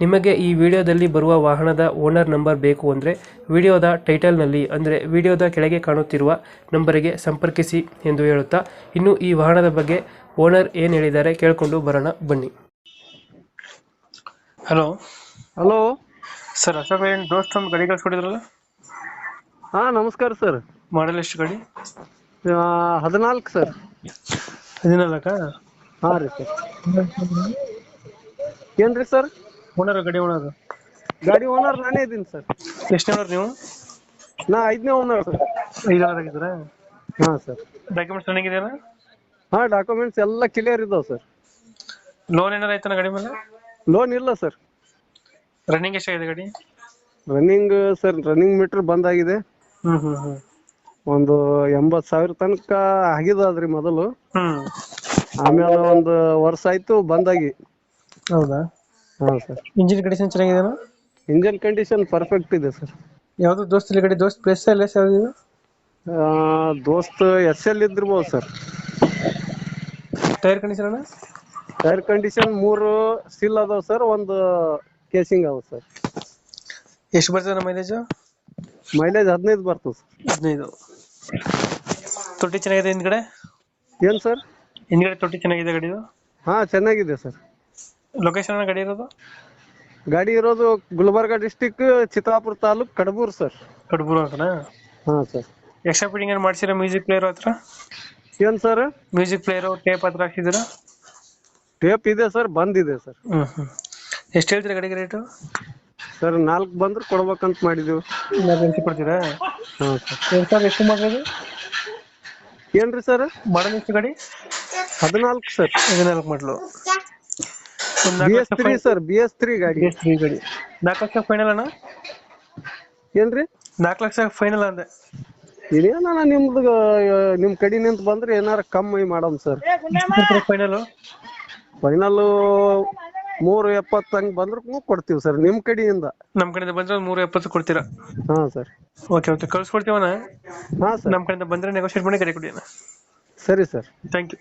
ನಿಮಗೆ ಈ ವಿಡಿಯೋದಲ್ಲಿ ಬರುವ ವಾಹನದ ಓನರ್ ನಂಬರ್ ಬೇಕು ಅಂದರೆ ವಿಡಿಯೋದ ಟೈಟಲ್ನಲ್ಲಿ ಅಂದರೆ ವಿಡಿಯೋದ ಕೆಳಗೆ ಕಾಣುತ್ತಿರುವ ನಂಬರಿಗೆ ಸಂಪರ್ಕಿಸಿ ಎಂದು ಹೇಳುತ್ತಾ ಇನ್ನು ಈ ವಾಹನದ ಬಗ್ಗೆ ಓನರ್ ಏನು ಹೇಳಿದ್ದಾರೆ ಕೇಳಿಕೊಂಡು ಬರೋಣ ಬನ್ನಿ. ಹಲೋ. ಹಲೋ. ಸರ್ ಅಶೋಕ್ ಏನು ದೋಸ್ತ್ ಒಂದು ಗಾಡಿ ಕಳ್ಸ್ಕೊಟ್ಟಿದ್ರಲ್ಲ ಹಾ ನಮಸ್ಕಾರ ಸರ್. ಮಾಡಲ್ ಎಷ್ಟು ಗಾಡಿ? ಹದಿನಾಲ್ಕು ಸರ್. ಹದಿನಾಲ್ಕಾ? ಹಾಂ ರೀ ಸರ್. ಏನ್ರಿ ಸರ್? ಓನರ್ ಗಾಡಿ ಓನರ್ ಗಾಡಿ ಓನರ್ ನಾನೇ ಇದ್ದೀನಿ ಸರ್. ಎಷ್ಟನೇ ಓನರ್ ನೀವು? ನಾ ಐದನೇ ಓನರ್ ಸರ್. ಐದು ಓನರ್ ಆಗಿದ್ದೀರಾ ಹಾ ಸರ್. ಡಾಕ್ಯುಮೆಂಟ್ಸ್ ರನ್ನಿಂಗ್ ಇದೆಯಲ್ಲ? ಹಾ ಡಾಕ್ಯುಮೆಂಟ್ಸ್ ಎಲ್ಲ ಕ್ಲಿಯರ್ ಇದಾವೆ ಸರ್. ಲೋನ್ ಏನಾರ ಐತನ ಗಾಡಿ ಮೇಲೆ? ಲೋನ್ ಇಲ್ಲ ಸರ್. ರನ್ನಿಂಗ್ ಎಷ್ಟಾಗಿದೆ ಗಾಡಿ? ರನ್ನಿಂಗ್ ಸರ್ ರನ್ನಿಂಗ್ ಮೀಟರ್ ಬಂದಾಗಿದೆ ಹ್ಮ್ ಹ್ಮ್ ಹ್ಮ್. ಒಂದು ಎಂಬತ್ತು ಸಾವಿರ ತನಕ ಆಗಿದಾದ್ರಿ ಮೊದಲು. ಹ್ಮ್. ಆಮೇಲೆ ಒಂದು ವರ್ಷ ಆಯ್ತು ಬಂದಾಗಿ ಹೌದಾ? ಹಾ ಸರ್ ಇಂಜಿನ್ ಕಂಡೀಷನ್ ಚೆನ್ನಾಗಿದೆನಾ? ಇಂಜನ್ ಕಂಡೀಷನ್ ಪರ್ಫೆಕ್ಟ್ ಇದೆ ಸರ್ ಯಾವುದು ದೋಸ್ತ್ ಇಲ್ಲಿ ಕಡೆ ದೋಸ್ತ್ ಪ್ಲೇಸ್ ಎಲ್ಲ ಯಾವ್ದು ದೋಸ್ತ್ ಎಸ್ ಎಲ್ ಇದ್ದಿರ್ಬೋದು ಸರ್ ಟೈರ್ ಕಂಡೀಷನ್ ಅಣ್ಣ? ಟೈರ್ ಕಂಡೀಷನ್ ಮೂರು ಸ್ಟಿಲ್ ಅದಾವ ಸರ್ ಒಂದು ಕೇಸಿಂಗ್ ಅವ ಸರ್ ಎಷ್ಟು ಬರ್ತದೆ ಅಣ್ಣ ಮೈಲೇಜ್ ಮೈಲೇಜ್ ಹದಿನೈದು ಬರ್ತದೆ ಸರ್ ಹದಿನೈದು. ತೊಟ್ಟಿ ಚೆನ್ನಾಗಿದೆ ಹಿಂದ್ಗಡೆ? ಏನು ಸರ್ ಹಿಂದ್ಗಡೆ ತೊಟ್ಟಿ ಚೆನ್ನಾಗಿದೆ ಗಾಡಿದು ಹಾಂ ಚೆನ್ನಾಗಿದೆ ಸರ್ ಲೊಕೇಶನ್ ಗಾಡಿ ಇರೋದು? ಗಾಡಿ ಇರೋದು ಗುಲ್ಬರ್ಗ ಡಿಸ್ಟಿಕ್ ಚಿತ್ರಾಪುರ ತಾಲೂಕ್ ಕಡಬೂರ್ ಸರ್ ಕಡಬೂರು ಅಂತನಾ? ಹಾ ಸರ್ ಎಕ್ಸ್ಟ್ರಾ ಫಿಟ್ಟಿಂಗ್ ಏನು ಮಾಡ್ಸಿರ ಮ್ಯೂಸಿಕ್ ಪ್ಲೇಯರ್ ಹತ್ರ? ಏನ್ ಸರ್ ಮ್ಯೂಸಿಕ್ ಪ್ಲೇಯರು ಟೇಪ್ ಹತ್ರ ಹಾಕ್ಸಿದ್ದೀರಾ? ಟೇಪ್ ಇದೆ ಸರ್ ಬಂದಿದೆ ಸರ್ ಹ್ಮ್ ಎಷ್ಟು ಹೇಳ್ತೀರಾ ಗಾಡಿಗೆ ರೇಟು ಸರ್ ನಾಲ್ಕು ಬಂದ್ರೆ ಕೊಡ್ಬೇಕಂತ ಮಾಡಿದೀವಿ. ಎಮರ್ಜೆನ್ಸಿ ಕೊಡ್ತೀರಾ? ಹಾ ಸರ್ ಎರಡು ಸಾವಿರ ಎಷ್ಟು ಮಾಡೋದು ಏನ್ರಿ ಸರ್ ಮಾಡಲ್ ಎಷ್ಟು ಗಾಡಿ? ಹದಿನಾಲ್ಕು ಸರ್ ಹದಿನಾಲ್ಕು ಮಾಡಲು B S three sir B S three ಗಾಡಿ. ಗಾಡಿ. ನಾಲ್ಕು ಲಕ್ಷ ಫೈನಲ್ ಅಣ್ಣ? ಏನ್ರಿ ನಾಲ್ಕು ಲಕ್ಷ ಫೈನಲ್ ಅಂದೆ. ನಿಮ್ದು ನಿಮ್ ಕಡೆ ನಿಂತ ಬಂದ್ರೆ ಏನಾರ ಕಮ್ಮಿ ಮಾಡಮ್ ಸರ್. ಫೈನಲ್ ಫೈನಲ್ ಮೂರು ಎಪ್ಪತ್ತು ಹಂಗ್ ಬಂದ್ರೆ ಕೊಡ್ತೀವಿ ಸರ್ ನಿಮ್ ಕಡೆಯಿಂದ. ನಮ್ಮ ಕಡೆಯಿಂದ ಬಂದ್ರೆ ಒಂದು ಮೂರು ಎಪ್ಪತ್ತು ಕೊಡ್ತೀರಾ? ಹಾ ಸರ್. Okay okay ಕಳ್ಸ್ಕೊಡ್ತೀವಣ್ಣ? ಹಾ ಸರ್. ನಮ್ಮ ಕಡೆಯಿಂದ ಬಂದ್ರೆ ನೆಗೋಷಿಯೇಟ್ ಮಾಡಿ ಕರೆ ಕೊಡಿ ಅಣ್ಣ. ಸರಿ ಸರ್. Thank you